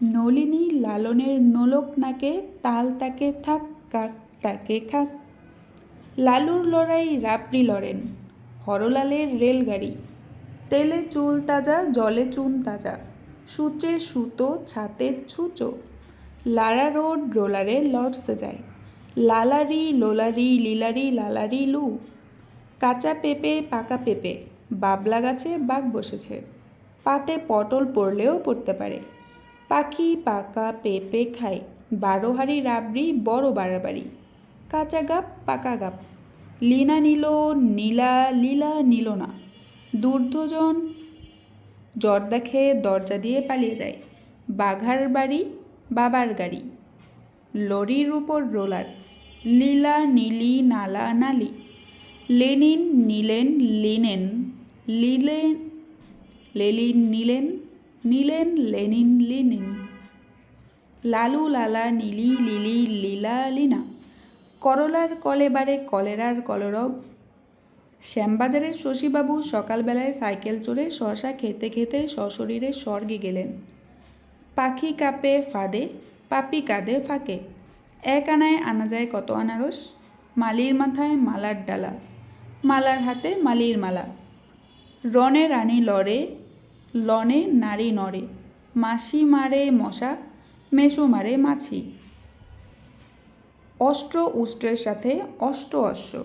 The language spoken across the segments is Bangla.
নলিনী লালনের নোলক নাকে তাল তাকে থাক, কাক তাকে খাক। লালুর লড়াই রাবড়ি লড়েন, হরলালের রেলগাড়ি। তেলে চুল তাজা, জলে চুন তাজা, সূচে সুতো, ছাতে ছুচো। লারা রোড রোলারে লর্ডসে যায়, লালারি লোলারি, লিলারি লালারি লু। কাঁচা পেঁপে, পাকা পেঁপে, বাবলা গাছে বাঘ বসেছে, পাতে পটল পড়লেও পড়তে পারে। পাখি, পাকা, পেঁপে খায় বারো হাড়ি রাবড়ি, বড় বাড়াবাড়ি। কাঁচা গাপ, পাকা গাপ। লীনা নিল, নীলা, লীলা নিল না। দুর্ধজন জর্দা খেয়ে দরজা দিয়ে পালিয়ে যায়। বাঘার বাড়ি, বাবার গাড়ি। লরির উপর রোলার। লীলা, নীলি, নালা, নালি। লেনিন, নিলেন, লিনেন। লিলেন লেলিন, নিলেন। নিলেন লেনিন লিনিন। লালু লালা নীলি লিলি লীলা লিনা। করলার কলেবারে কলেরার কলরব। শ্যামবাজারের শশীবাবু সকালবেলায় সাইকেল চড়ে শশা খেতে খেতে সশরীরে স্বর্গে গেলেন। পাখি কাপে ফাঁদে, পাপি কাঁদে ফাঁকে। এক আনায় আনা যায় কত আনারস, মালির মাথায় মালার ডালা। মালার হাতে মালির মালা। রনে রানী লড়ে লনে নারী নড়ে, মাসি মারে মশা মেসো মারে মাছি। অষ্ট্র উষ্ট্রের সাথে অষ্ট অশ্ব।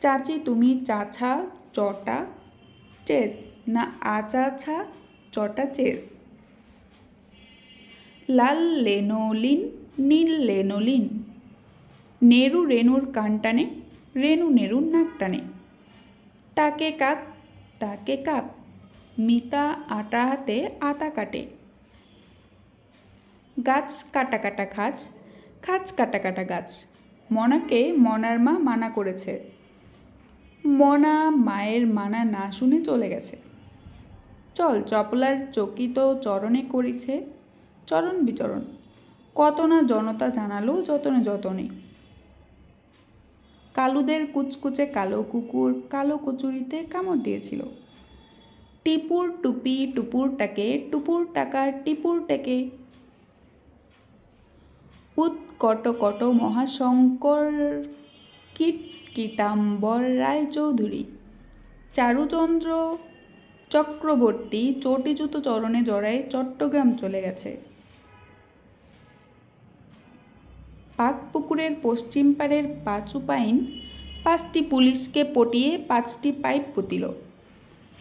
চাচি তুমি চাছা চটা চেস, না আচাছা চটা চেস। লাল লেনোলিন, নীল লেনোলিন। নেরু রেনুর কান টানে রেনু নেরুর নাক টানে। টাকে কাক, তাকে কাপ। মিতা আটা হাতে আতা কাটে। গাছ কাটা কাটা খাজ খাজ কাটা কাটা গাছ। মনাকে মনার মা মানা করেছে। মনা মায়ের মানা না শুনে চলে গেছে। চল চপলার চকিত চরণে করিছে, চরণ বিচরণ। কত না জনতা জানালো যতনে যতনে। কালুদের কুচকুচে কালো কুকুর, কালো কচুরিতে কামড় দিয়েছিল। টিপুর টুপি টুপুর টাকে টুপুর টাকা টিপুর টেকে উৎকট কট মহাশঙ্কর কীট কীটাম্বর রায়চৌধুরী চারুচন্দ্র চক্রবর্তী চটিজুতো চরণে জড়ায় চট্টগ্রাম চলে গেছে। পাকপুকুরের পশ্চিম পাড়ের পাঁচু পাইন পাঁচটি পুলিশকে পটিয়ে পাঁচটি পাইপ পুতিল।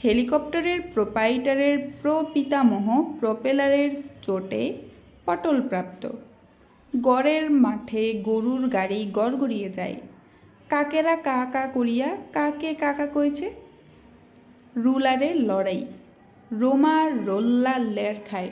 হেলিকপ্টারের প্রোপাইটারের প্রপিতামহ প্রপেলারের চোটে পটলপ্রাপ্ত। গড়ের মাঠে গরুর গাড়ি গড়গড়িয়ে যায়। কাকেরা কা কা করিয়া কাকে কাকা কইছে? রুলারের লড়াই। রোমা রোল্লা লের খায়।